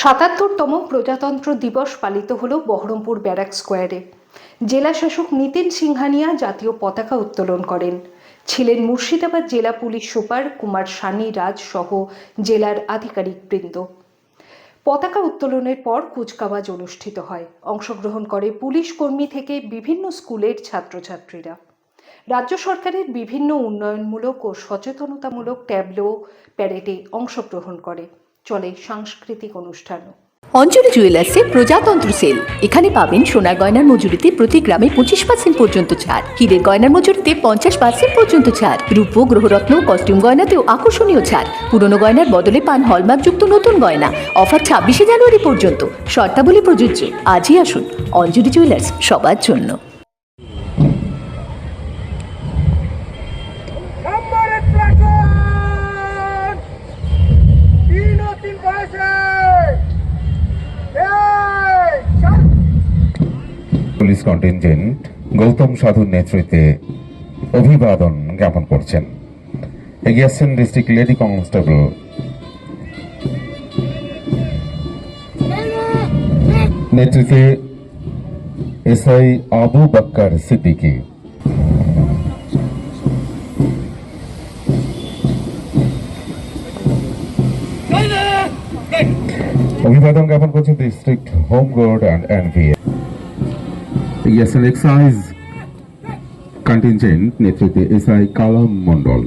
সাতাত্তরতম প্রজাতন্ত্র দিবস পালিত হল বহরমপুর ব্যারাক স্কোয়ারে। জেলা শাসক নিতিন সিংহানিয়া জাতীয় পতাকা উত্তোলন করেন। ছিলেন মুর্শিদাবাদ জেলা পুলিশ সুপার কুমার সানি রাজ সহ জেলার আধিকারিকবৃন্দ পতাকা উত্তোলনের পর কুচকাওয়াজ অনুষ্ঠিত হয়। অংশগ্রহণ করে পুলিশ কর্মী থেকে বিভিন্ন স্কুলের ছাত্রছাত্রীরা। রাজ্য সরকারের বিভিন্ন উন্নয়নমূলক ও সচেতনতামূলক ট্যাবলো, প্যারেডে অংশগ্রহণ করে। চলে সাংস্কৃতিক অনুষ্ঠানও অঞ্জলি জুয়েলার্সে প্রজাতন্ত্র সেল। এখানে পাবেন সোনার গয়নার মজুরিতে প্রতি গ্রামে পঁচিশ পার্সেন্ট পর্যন্ত ছাড়। হীরের গয়নার মজুরিতে পঞ্চাশ পার্সেন্ট পর্যন্ত ছাড়। রূপ, গ্রহরত্ন, কস্টিউম গয়নাতেও আকর্ষণীয় ছাড়। পুরনো গয়নার বদলে পান হলমার্কযুক্ত নতুন গয়না। অফার ছাব্বিশে জানুয়ারি পর্যন্ত। শর্তাবলী প্রযোজ্য। আজই আসুন। অঞ্জলি জুয়েলার্স, সবার জন্য। পুলিশ কন্টিনজেন্ট গৌতম সাধুর নেতৃত্বে অভিবাদন জ্ঞাপন করছেন। এগিয়ে আসছেন ডিস্ট্রিক্ট লেডি কনস্টেবল। নেতৃত্বে এসআই আবু বাক্কার সিদ্দিকী। অভিবাদন জ্ঞাপন করছেন district home guard and NVA. আসছেন এক্সাইজ কন্টিনজেন্ট নেতৃত্বে SI Kalam Mondal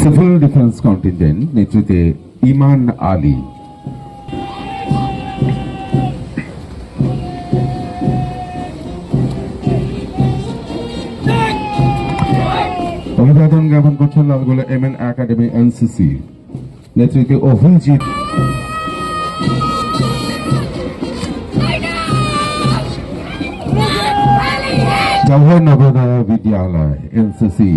civil defence contingent নেতৃত্বে ইমান আলী অভিবাদন জ্ঞাপন করছেন Lalgola M N academy NCC নেতৃত্বে অভিজিৎ বিদ্যালয়, NCC.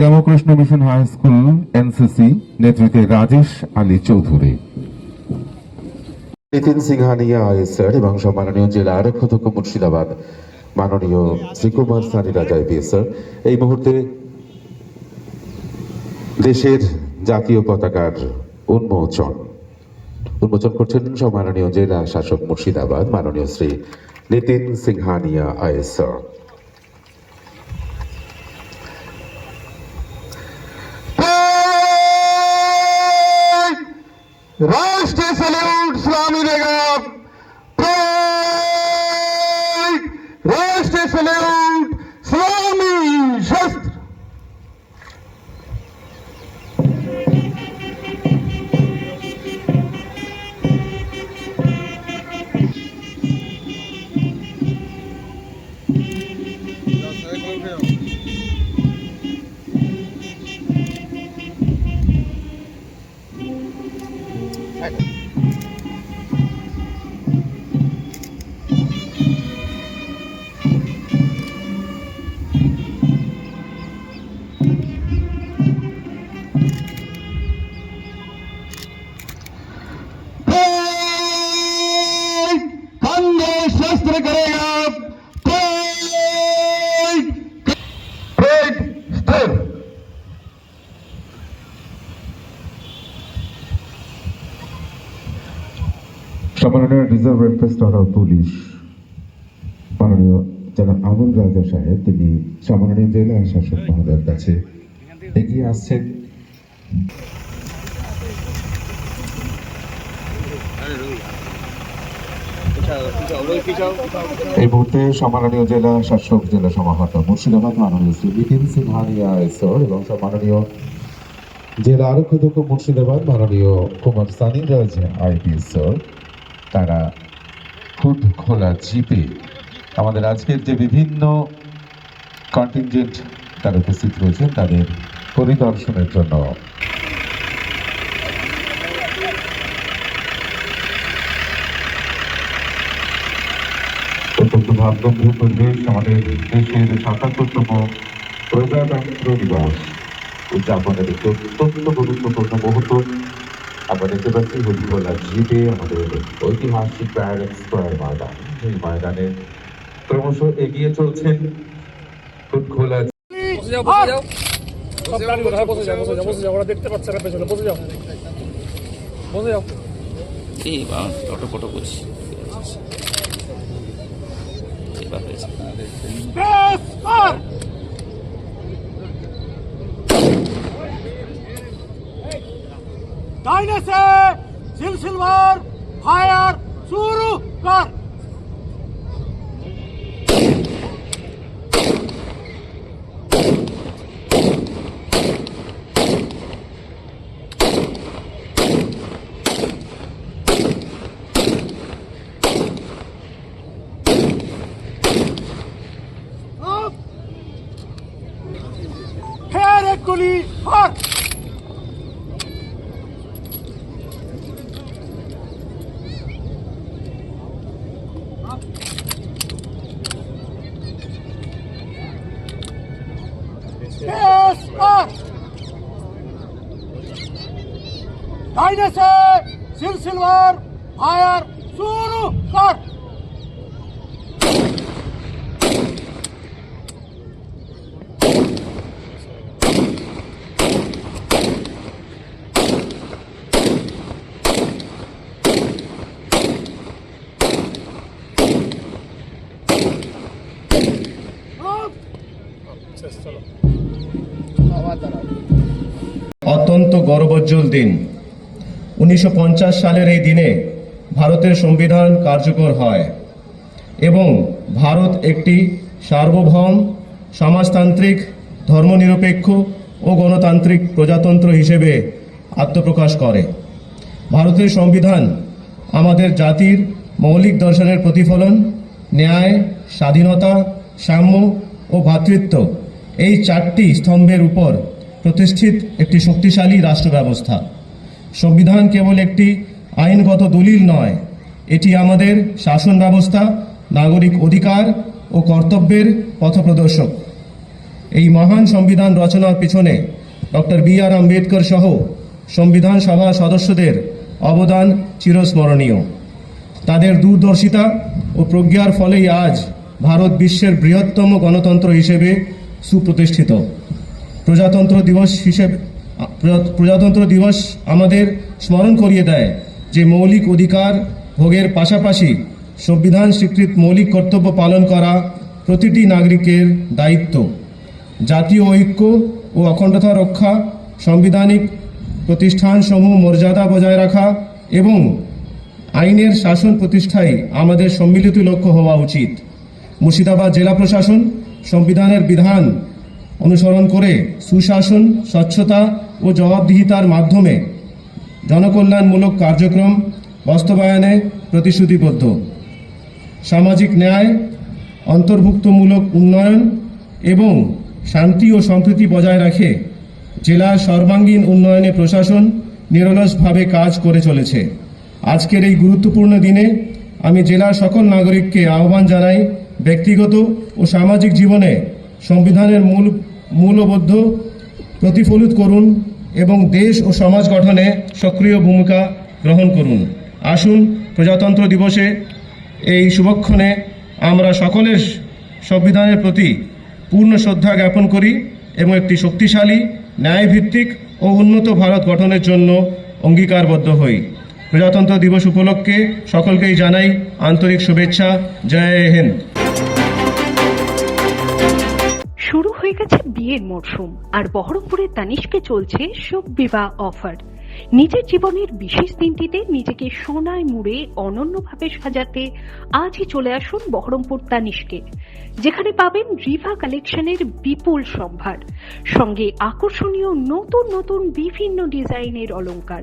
Ramakrishna mission high school, NCC, নেতৃত্বে রাজেশ আলী চৌধুরী। নিতিন সিংহানিয়া এবং সম্মাননীয় মুর্শিদাবাদ। মাননীয় শ্রীকুমার সানি রাজা এই মুহূর্তে দেশের জাতীয় পতাকার উন্মোচন। উন্মোচন করছেন সম্মাননীয় জেলা শাসক মুর্শিদাবাদ মাননীয় শ্রী নিতিন সিংহানিয়া আয়েস রাষ্ট্র সম্মাননীয় রিজার্ভ রেজিস্ট্রার অফ পুলিশ মাননীয় জনাব আবুল রাজা সাহেব, তিনি সম্মাননীয় জেলা শাসক মহোদয়ের কাছে এগিয়ে আসছেন। এই মুহূর্তে সম্মাননীয় জেলা শাসক, জেলা সমাহর্তা মুর্শিদাবাদ, মাননীয় শ্রী বিপিন সিংহানিয়া এসর এবং সম্মাননীয় জেলা আরক্ষক মুর্শিদাবাদ, মাননীয় কুমার সানি রাজ আইপিএস স্যার তারা খুদ খোলা জিপে আমাদের আজকের যে বিভিন্ন কন্টিনজেন্ট তারা উপস্থিত রয়েছেন তাদের পরিদর্শনের জন্য। ভাবগম্ভীর পরিবেশ আমাদের দেশের সাতাত্তরতম প্রজাতন্ত্র দিবস উদযাপনের একটি অত্যন্ত গুরুত্বপূর্ণ মুহূর্ত আমরা দেখতে পাচ্ছি হরিবলা জিপে আমাদের ঐতিহাসিক প্যারেড স্কোয়ার ময়দান। সেই ময়দানে ক্রমশ এগিয়ে চলছেন খুব খোলা সব গাড়ি ঘোড়া বসে যাও বসে যাও বসে যাও ওরা দেখতে পাচ্ছে না পেছনে বসে যাও বসে যাও এই অটো ফটো করছি। এবার হয়েছে। दाहिने से सिलसिलवार फायर शुरू कर। Yapma! Dayne se silsilvar fire suru kar. Ses tamam. অত্যন্ত গৌরবোজ্জ্বল দিন। উনিশশো পঞ্চাশ সালের এই দিনে ভারতের সংবিধান কার্যকর হয় এবং ভারত একটি সার্বভৌম, সমাজতান্ত্রিক, ধর্মনিরপেক্ষ ও গণতান্ত্রিক প্রজাতন্ত্র হিসেবে আত্মপ্রকাশ করে। ভারতের সংবিধান আমাদের জাতির মৌলিক দর্শনের প্রতিফলন, ন্যায়, স্বাধীনতা, সাম্য ও ভ্রাতৃত্ব এই চারটি স্তম্ভের উপর প্রতিষ্ঠিত একটি শক্তিশালী রাষ্ট্র ব্যবস্থা সংবিধান কেবল একটি আইনগত দলিল নয়, এটি আমাদের শাসন ব্যবস্থা নাগরিক অধিকার ও কর্তব্যের পথপ্রদর্শক। এই মহান সংবিধান রচনার পিছনে ডক্টর বি আর আম্বেদকর সহ সংবিধান সভা সদস্যদের অবদান চিরস্মরণীয়। তাদের দূরদর্শিতা ও প্রজ্ঞার ফলেই আজ ভারত বিশ্বের বৃহত্তম গণতন্ত্র হিসেবে সুপ্রতিষ্ঠিত। প্রজাতন্ত্র দিবস হিসেবে প্রজাতন্ত্র দিবস আমাদের স্মরণ করিয়ে দেয় যে মৌলিক অধিকার ভোগের পাশাপাশি সংবিধান স্বীকৃত মৌলিক কর্তব্য পালন করা প্রতিটি নাগরিকের দায়িত্ব। জাতীয় ঐক্য ও অখণ্ডতা রক্ষা, সাংবিধানিক প্রতিষ্ঠানসমূহ মর্যাদা বজায় রাখা এবং আইনের শাসন প্রতিষ্ঠায় আমাদের সম্মিলিত লক্ষ্য হওয়া উচিত। মুর্শিদাবাদ জেলা প্রশাসন সংবিধানের বিধান অনুসরণ করে সুশাসন, স্বচ্ছতা ও জবাবদিহিতার মাধ্যমে জনকল্যাণমূলক কার্যক্রম বাস্তবায়নে প্রতিশ্রুতিবদ্ধ। সামাজিক ন্যায়, অন্তর্ভুক্তমূলক উন্নয়ন এবং শান্তি ও সম্প্রীতি বজায় রাখে জেলার সর্বাঙ্গীন উন্নয়নে প্রশাসন নিরলসভাবে কাজ করে চলেছে। আজকের এই গুরুত্বপূর্ণ দিনে আমি জেলার সকল নাগরিককে আহ্বান জানাই ব্যক্তিগত ও সামাজিক জীবনে সংবিধানের মূল মূলবদ্ধ প্রতিফলিত করুন এবং দেশ ও সমাজ গঠনে সক্রিয় ভূমিকা গ্রহণ করুন। আসুন, প্রজাতন্ত্র দিবসে এই শুভক্ষণে আমরা সকলের সংবিধানের প্রতি পূর্ণ শ্রদ্ধা জ্ঞাপন করি এবং একটি শক্তিশালী, ন্যায়ভিত্তিক ও উন্নত ভারত গঠনের জন্য অঙ্গীকারবদ্ধ হই। প্রজাতন্ত্র দিবস উপলক্ষে সকলকেই জানাই আন্তরিক শুভেচ্ছা। জয় হিন্দ। শুরু হয়ে গেছে বিয়ের মরশুম, আর বহরমপুরের তানিশকে চলছে শোক বিবাহ অফার। নিজের জীবনের বিশেষ দিনটিতে নিজেকে সোনায় মুড়ে অনন্যভাবে সাজাতে আজই চলে আসুন বহরমপুর তানিশকে যেখানে পাবেন রিভা কালেকশনের বিপুল সম্ভার, সঙ্গে আকর্ষণীয় নতুন নতুন বিভিন্ন ডিজাইনের অলংকার